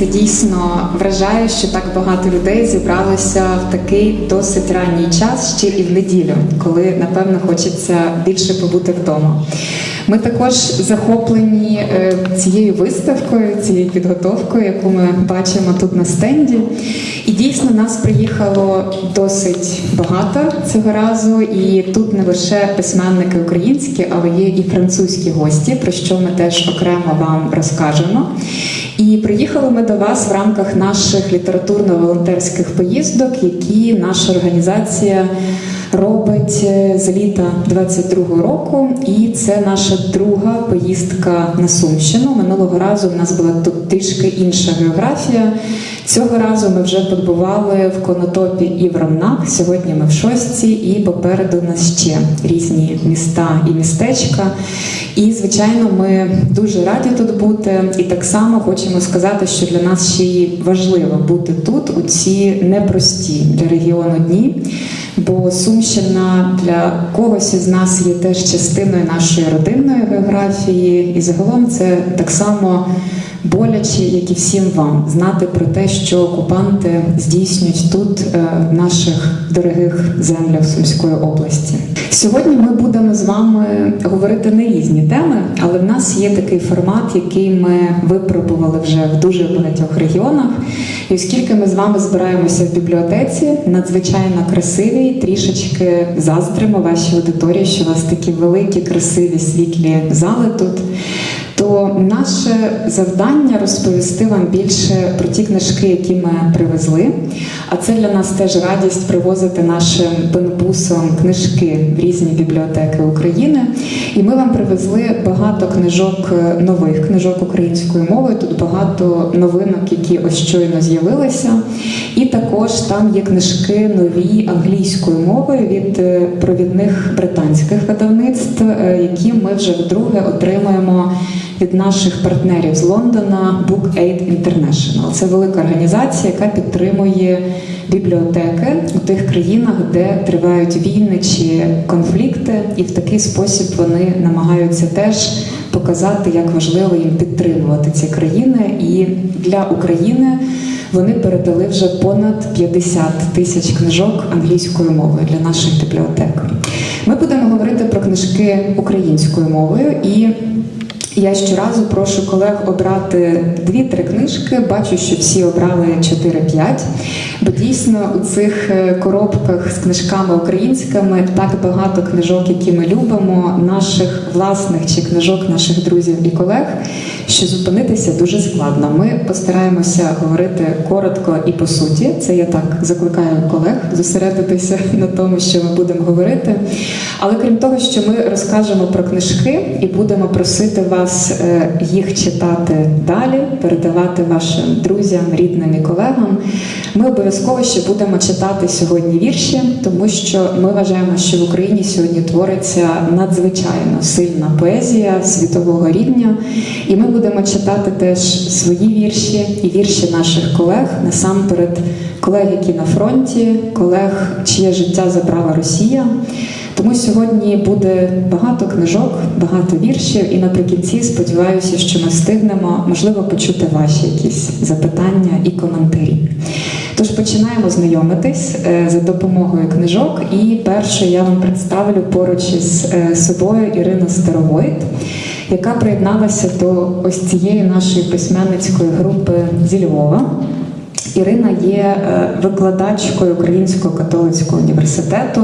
це дійсно вражає, що так багато людей зібралося в такий досить ранній час, ще і в неділю, коли напевно хочеться більше побути вдома. Ми також захоплені е, цією виставкою, цією підготовкою, яку ми бачимо тут на стенді. І дійсно нас приїхало досить багато цього разу. І тут не лише письменники українські, але є і французькі гості, про що ми теж окремо вам розкажемо. І приїхали ми до вас в рамках наших літературно-волонтерських поїздок, які наша організація робить е, з літа 22-го року. І це наша друга поїздка на Сумщину. Минулого разу в нас була тут трішки інша географія. Цього разу ми вже побували в Конотопі і в Ромнах. Сьогодні ми в Шостці, і попереду нас ще різні міста і містечка. І, звичайно, ми дуже раді тут бути. І так само хочемо сказати, що для нас ще й важливо бути тут у ці непрості для регіону дні. Бо Сумщина для когось із нас є теж частиною нашої родинної географії, і загалом це так само боляче, як і всім вам, знати про те, що окупанти здійснюють тут, е, в наших дорогих землях Сумської області. Сьогодні ми будемо з вами говорити на різні теми, але в нас є такий формат, який ми випробували вже в дуже багатьох регіонах. І оскільки ми з вами збираємося в бібліотеці, надзвичайно красивій, трішечки заздримо вашій аудиторії, що у вас такі великі, красиві, світлі зали тут. То наше завдання розповісти вам більше про ті книжки, які ми привезли. А це для нас теж радість привозити нашим бенбусом книжки в різні бібліотеки України. І ми вам привезли багато книжок, е, нових книжок українською мовою. Тут багато новинок, які ось щойно з'явилися. І також там є книжки нові англійською мовою від е, провідних британських видавництв, е, які ми вже вдруге отримуємо від наших партнерів з Лондона Book Aid International. Це велика організація, яка підтримує бібліотеки у тих країнах, де тривають війни чи конфлікти, і в такий спосіб вони намагаються теж показати, як важливо їм підтримувати ці країни. І для України вони передали вже понад 50 тисяч книжок англійською мовою для наших бібліотек. Ми будемо говорити про книжки українською мовою і. Я щоразу прошу колег обрати дві-три книжки. Бачу, що всі обрали 4-5, бо дійсно у цих е, коробках з книжками українськими так багато книжок, які ми любимо, наших власних чи книжок наших друзів і колег, що зупинитися дуже складно. Ми постараємося говорити коротко і по суті. Це я так закликаю колег зосередитися на тому, що ми будемо говорити. Але крім того, що ми розкажемо про книжки і будемо просити вас е, їх читати далі, передавати вашим друзям, рідним і колегам. Ми обов'язково ще будемо читати сьогодні вірші, тому що ми вважаємо, що в Україні сьогодні твориться надзвичайно сильна поезія світового рівня, і ми будемо читати теж свої вірші і вірші наших колег насамперед колег, які на фронті, колег, чиє життя забрала Росія. Тому сьогодні буде багато книжок, багато віршів, і наприкінці сподіваюся, що ми встигнемо, можливо, почути ваші якісь запитання і коментарі. Тож починаємо знайомитись е, за допомогою книжок. І перше я вам представлю поруч із е, собою Ірину Старовойт, яка приєдналася до ось цієї нашої письменницької групи зі Львова. Ірина є е, викладачкою Українського католицького університету,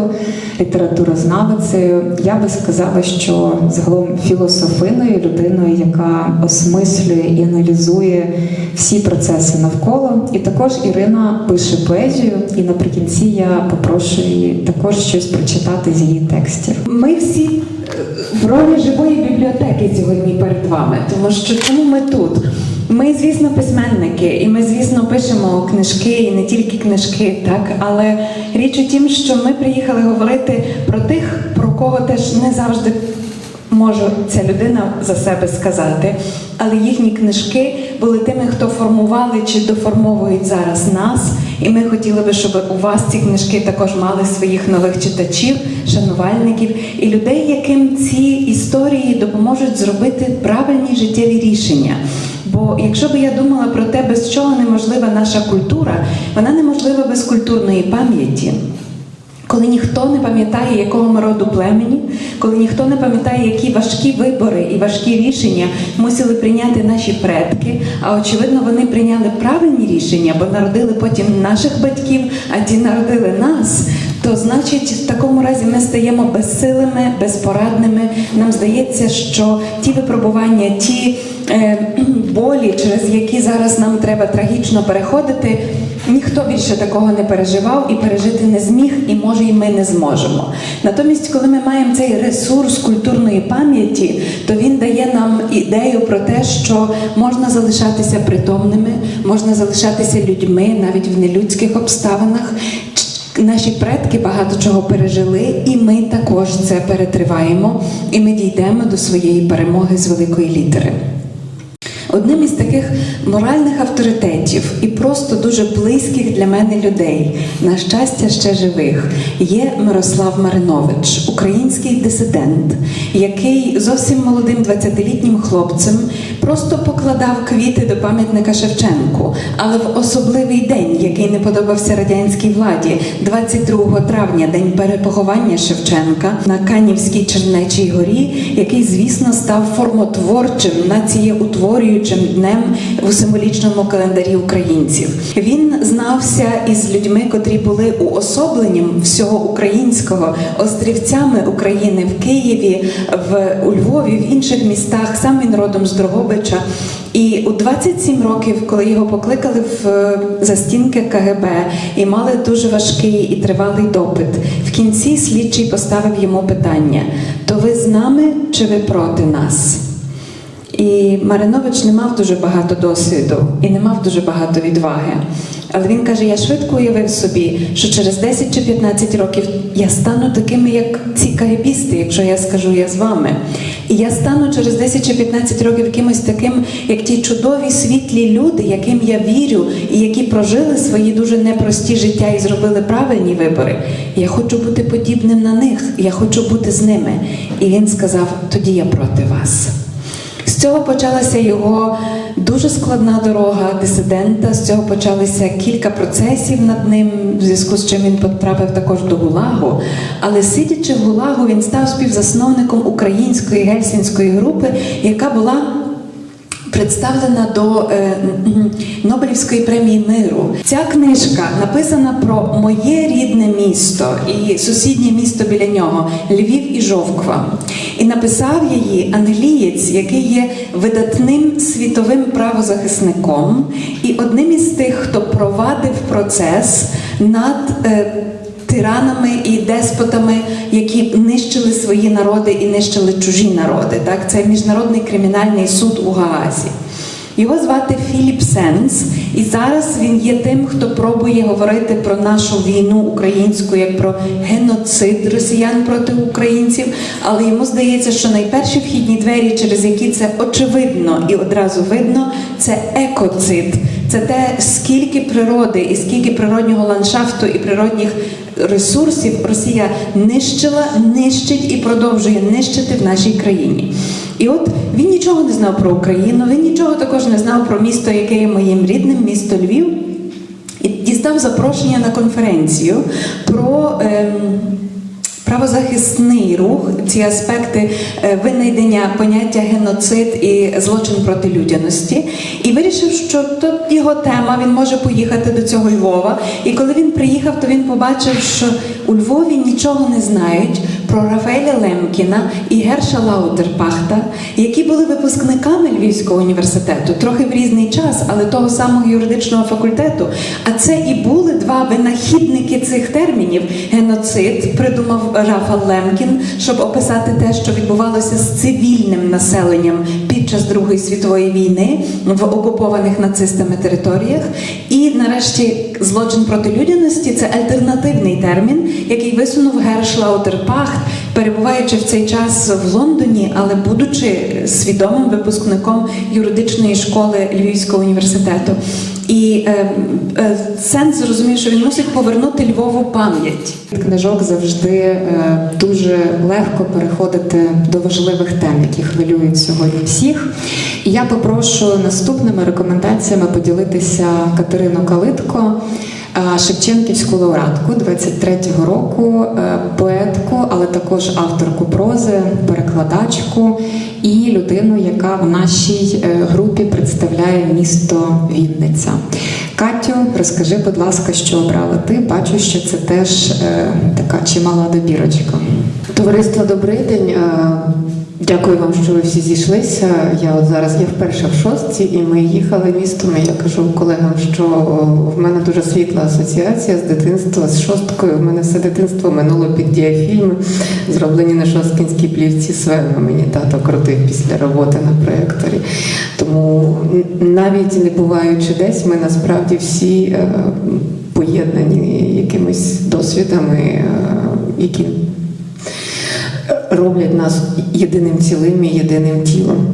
літературознавицею. Я би сказала, що загалом філософиною, людиною, яка осмислює і аналізує всі процеси навколо. І також Ірина пише поезію, і наприкінці я попрошу її також щось прочитати з її текстів. Ми всі е, в ролі живої бібліотеки сьогодні перед вами, тому що чому ми тут? Ми, звісно, письменники, і ми, звісно, пишемо книжки, і не тільки книжки, так але річ у тім, що ми приїхали говорити про тих, про кого теж не завжди може ця людина за себе сказати, але їхні книжки були тими, хто формували чи доформовують зараз нас. І ми хотіли би, щоб у вас ці книжки також мали своїх нових читачів, шанувальників і людей, яким ці історії допоможуть зробити правильні життєві рішення. Бо якщо би я думала про те, без чого неможлива наша культура, вона неможлива без культурної пам'яті. Коли ніхто не пам'ятає, якого ми роду племені, коли ніхто не пам'ятає, які важкі вибори і важкі рішення мусили прийняти наші предки, а очевидно, вони прийняли правильні рішення, бо народили потім наших батьків, а ті народили нас. То значить, в такому разі ми стаємо безсилими, безпорадними. Нам здається, що ті випробування, ті е, болі, через які зараз нам треба трагічно переходити, ніхто більше такого не переживав і пережити не зміг, і може, і ми не зможемо. Натомість, коли ми маємо цей ресурс культурної пам'яті, то він дає нам ідею про те, що можна залишатися притомними, можна залишатися людьми навіть в нелюдських обставинах. Наші предки багато чого пережили, і ми також це перетриваємо, і ми дійдемо до своєї перемоги з великої літери. Одним із таких моральних авторитетів і просто дуже близьких для мене людей, на щастя, ще живих, є Мирослав Маринович, український дисидент, який зовсім молодим 20-літнім хлопцем просто покладав квіти до пам'ятника Шевченку, але в особливий день, який не подобався радянській владі, 22 травня, день перепоховання Шевченка на Канівській Чернечій горі, який, звісно, став формотворчим, націєутворюючим днем у символічному календарі українців. Він знався із людьми, котрі були уособленням всього українського, острівцями України в Києві, в у Львові, в інших містах. Сам він родом з Дрогобича. І у 27 років, коли його покликали в е, застінки КГБ і мали дуже важкий і тривалий допит, в кінці слідчий поставив йому питання: то ви з нами чи ви проти нас? І Маринович не мав дуже багато досвіду і не мав дуже багато відваги. Але він каже: я швидко уявив собі, що через 10 чи 15 років я стану такими, як ці кагебісти, якщо я скажу я з вами. І я стану через 10 чи 15 років кимось таким, як ті чудові світлі люди, яким я вірю, і які прожили свої дуже непрості життя і зробили правильні вибори. Я хочу бути подібним на них, я хочу бути з ними. І він сказав: тоді я проти вас. З цього почалася його дуже складна дорога дисидента. З цього почалися кілька процесів над ним, в зв'язку з чим він потрапив також до Гулагу. Але сидячи в Гулагу, він став співзасновником української гельсінської групи, яка була представлена до е, Нобелівської премії миру. Ця книжка написана про моє рідне місто і сусіднє місто біля нього Львів і Жовква. І написав її англієць, який є видатним світовим правозахисником, і одним із тих, хто провадив процес над. е, тиранами і деспотами, які свої народи і нищили чужі народи. Так, це міжнародний кримінальний суд у Гаазі. Його звати Філіп Сенс, і зараз він є тим, хто пробує говорити про нашу війну українську як про геноцид росіян проти українців. Але йому здається, що найперші вхідні двері, через які це очевидно і одразу видно, це екоцид. Це те, скільки природи і скільки природнього ландшафту і природних ресурсів Росія нищила, нищить і продовжує нищити в нашій країні. І от він нічого не знав про Україну, він нічого також не знав про місто, яке є моїм рідним, місто Львів, і дістав запрошення на конференцію про. Ем, Правозахисний рух, ці аспекти е, винайдення поняття геноцид і злочин проти людяності, і вирішив, що то його тема, він може поїхати до цього Львова. І коли він приїхав, то він побачив, що у Львові нічого не знають про Рафаеля Лемкіна і Герша Лаутерпахта, які були випускниками Львівського університету, трохи в різний час, але того самого юридичного факультету. А це і були два винахідники цих термінів. Геноцид придумав Рафал Лемкін, щоб описати те, що відбувалося з цивільним населенням під час Другої світової війни в окупованих нацистами територіях. І нарешті злочин проти людяності це альтернативний термін, який висунув Герш Лаутерпахт перебуваючи в цей час в Лондоні, але будучи свідомим випускником юридичної школи Львівського університету. І е, е, сенс зрозумів, що він мусить повернути Львову пам'ять. Книжок завжди е, дуже легко переходити до важливих тем, які хвилюють сьогодні всіх. І я попрошу наступними рекомендаціями поділитися Катерину Калитко, Шевченківську лауреатку 23-го року, е, поетку, але також авторку прози, перекладачку і людину, яка в нашій е, групі представляє місто Вінниця. Катю, розкажи, будь ласка, що обрала ти. Бачу, що це теж е, така чимала добірочка. Товариство, добрий день. Дякую вам, що ви всі зійшлися. Я от зараз я вперше в шостці, і ми їхали містом. Я кажу колегам, що в мене дуже світла асоціація з дитинства з шосткою. У мене все дитинство минуло під діафільми, зроблені на шосткінській плівці Свена. Мені тато крутив після роботи на проєкторі. Тому навіть не буваючи десь, ми насправді всі е, поєднані якимись досвідами, е, які роблять нас єдиним цілим і єдиним тілом.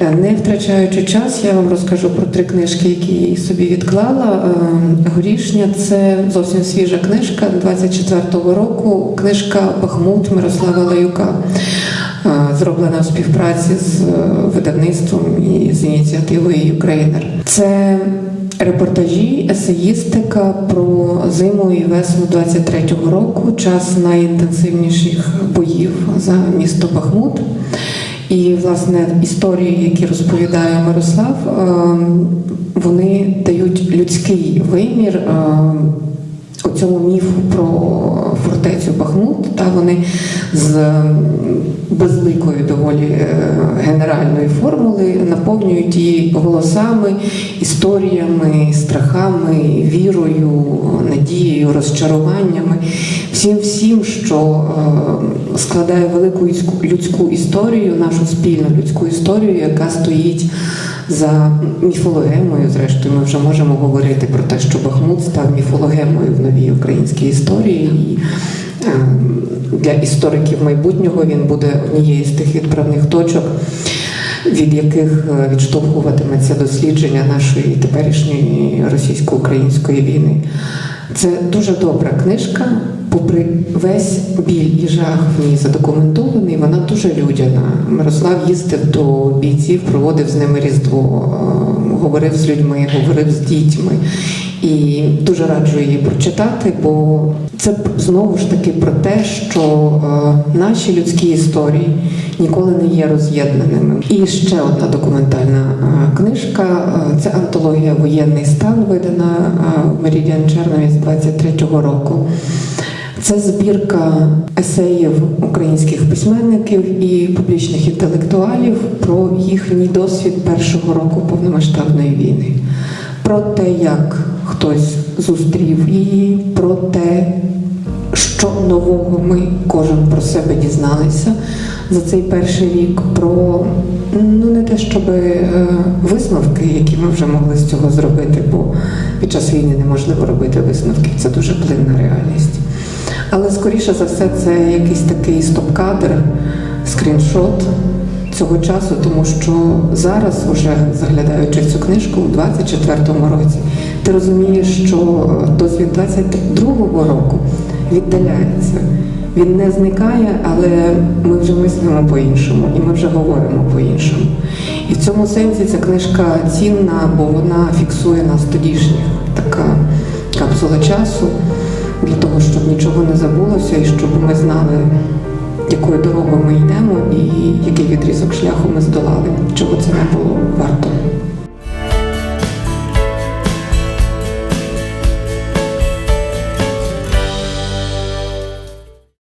Е, Не втрачаючи час, я вам розкажу про три книжки, які собі відклала. Е, Горішня це зовсім свіжа книжка 24-го року. Книжка Бахмут Мирослава Лаюка, е, зроблена в співпраці з видавництвом і з ініціативою Українер. Це Репортажі, есеїстика про зиму і весну 23-го року, час найінтенсивніших боїв за місто Бахмут. І, власне, історії, які розповідає Мирослав, ем, вони дають людський вимір ем, у цьому міфу про фортецю Бахмут. Та вони з безликою доволі е, генеральної формули наповнюють її голосами, історіями, страхами, вірою, надією, розчаруваннями, всім всім, що е, складає велику людську історію, нашу спільну людську історію, яка стоїть за міфологемою. Зрештою, ми вже можемо говорити про те, що Бахмут став міфологемою в новій українській історії. І е, для істориків майбутнього він буде однією з тих відправних точок, від яких е, відштовхуватиметься дослідження нашої теперішньої російсько-української війни. Це дуже добра книжка, попри весь біль і жах в ній задокументований, вона дуже людяна. Мирослав їздив до бійців, проводив з ними різдво, е, говорив з людьми, говорив з дітьми. І дуже раджу її прочитати, бо це знову ж таки про те, що е, наші людські історії ніколи не є роз'єднаними. І ще одна документальна е, книжка це антологія Воєнний стан, видана Мерідіан з 23-го року. Це збірка есеїв українських письменників і публічних інтелектуалів про їхній досвід першого року повномасштабної війни, про те, як хтось зустрів її, про те, що нового ми кожен про себе дізналися за цей перший рік, про ну не те, щоб е, висновки, які ми вже могли з цього зробити, бо під час війни неможливо робити висновки, це дуже плинна реальність. Але скоріше за все, це якийсь такий стоп-кадр, скріншот цього часу, тому що зараз, уже заглядаючи в цю книжку у 24-му році, ти розумієш, що досвід 22-го року віддаляється. Він не зникає, але ми вже мислимо по-іншому, і ми вже говоримо по-іншому. І в цьому сенсі ця книжка цінна, бо вона фіксує нас тодішніх. Така капсула часу для того, щоб нічого не забулося і щоб ми знали, якою дорогою ми йдемо і який відрізок шляху ми здолали, чого це не було варто.